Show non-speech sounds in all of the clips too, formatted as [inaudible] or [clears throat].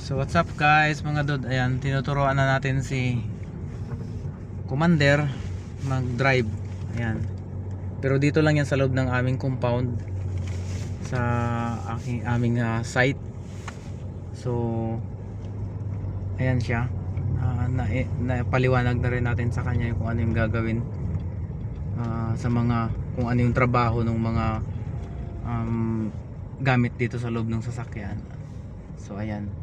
So what's up guys? Mga dod Ayan tinuturoan na natin si Commander mag drive Ayan. Pero dito lang yan sa loob ng aming compound. Sa aking, aming ah, site. So Ayan siya. Ah, na, eh, napaliwanag na rin natin sa kanya kung ano yung gagawin ah, sa mga kung ano yung trabaho ng mga um, gamit dito sa loob ng sasakyan. So ayan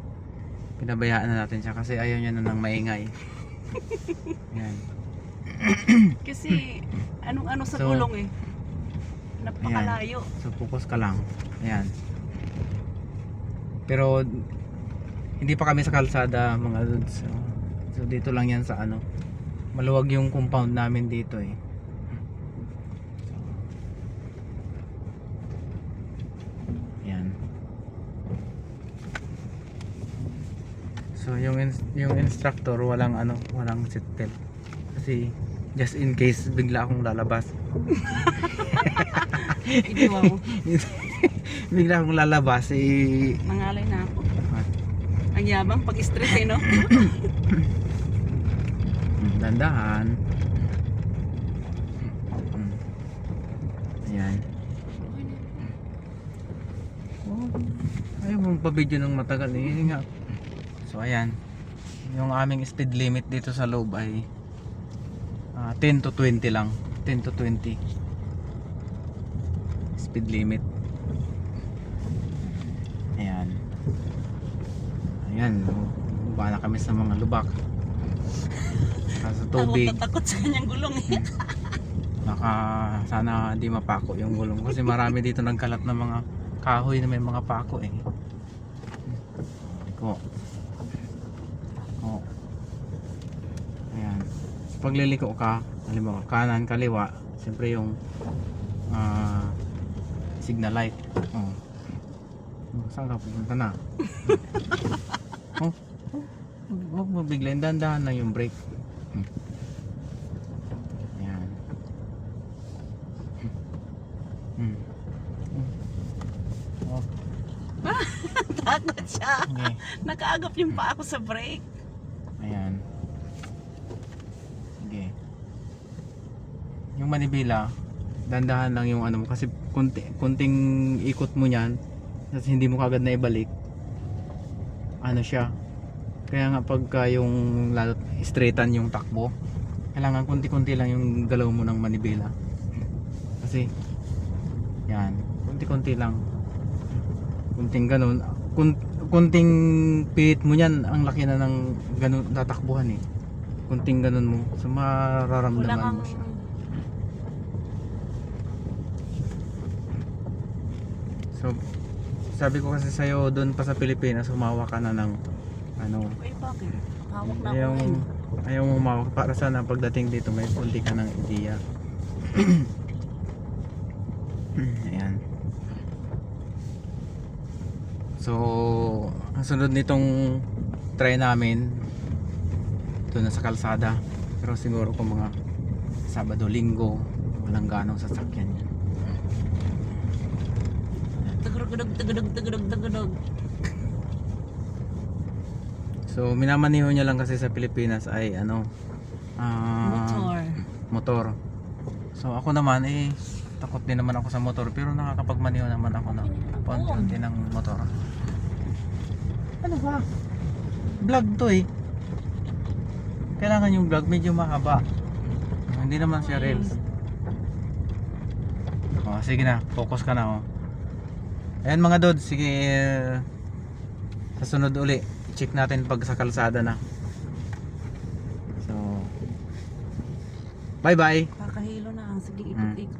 pinabayaan na natin siya kasi ayaw niya na ng maingay. [laughs] Ayan [clears throat] Kasi anong ano sa So, gulong eh. Napakalayo. so focus ka lang. Ayan. Pero hindi pa kami sa kalsada mga dudes. So, so dito lang yan sa ano. Maluwag yung compound namin dito eh Yan. So yung yung instructor walang ano, walang seatbelt. Kasi just in case bigla akong lalabas. Iniwa [laughs] mo. bigla akong lalabas eh Nangalay na ako. Ang yabang pag stress eh, no? mm, dandahan. Ayan. Oh, ayaw mong pa-video ng matagal eh. Nga. So ayan. Yung aming speed limit dito sa loob ay ah, 10 to 20 lang. 10 to 20. Speed limit. Ayan. Ayan. Baba na kami sa mga lubak. [laughs] Sa tubig. Takot takot sa kanyang gulong eh. Baka sana di mapako yung gulong kasi marami dito nagkalat ng mga kahoy na may mga pako eh. Ko. Oh. Ayan. So, pagliliko ka, halimbawa kanan, kaliwa, siyempre yung ah, signal light. Oh. Oh, Saan ka pupunta na? [laughs] oh. Huwag mo biglayin, dandahan lang yung brake. Hmm. Ayan. Hmm. Oh, [laughs] Takot siya. okay. Nakaagap yung pa ako sa brake. Ayan. Sige. Yung manibela, dandahan lang yung ano mo kasi kunti, kunting ikot mo niyan kasi hindi mo kagad na ibalik. Ano siya? Kaya nga pagka yung lalo straightan yung takbo, kailangan kunti-kunti lang yung galaw mo ng manibela. Kasi yan, kunti-kunti lang. Kunting ganun, kun, kunting pihit mo niyan, ang laki na ng ganun tatakbuhan eh. Kunting ganun mo, so mararamdaman kang... mo siya. So, sabi ko kasi sa'yo, doon pa sa Pilipinas, humawa ka na ng ano, Ay, bakit? Hawak na ayaw, ayaw mo humawak para sana pagdating dito may kunti ka ng idea. [clears throat] Ayan. So, ang sunod nitong try namin doon na sa kalsada. Pero siguro kung mga Sabado, Linggo, walang ganong sasakyan yan. Tagurugudog, tagudog, tagudog, tagudog. So, minamaniho niya lang kasi sa Pilipinas ay ano, ah, Motor. motor. So ako naman eh takot din naman ako sa motor pero nakakapagmaniho naman ako ng paunti ng motor. Ba? Vlog to eh. Kailangan yung vlog medyo mahaba. Hindi naman siya reels. Oh, sige na, focus ka na oh. Ayan mga dod, sige eh, sa sunod uli, check natin pag sa kalsada na. So, bye bye. Kakahilo na. Sige, Hmm. ikot-ikot.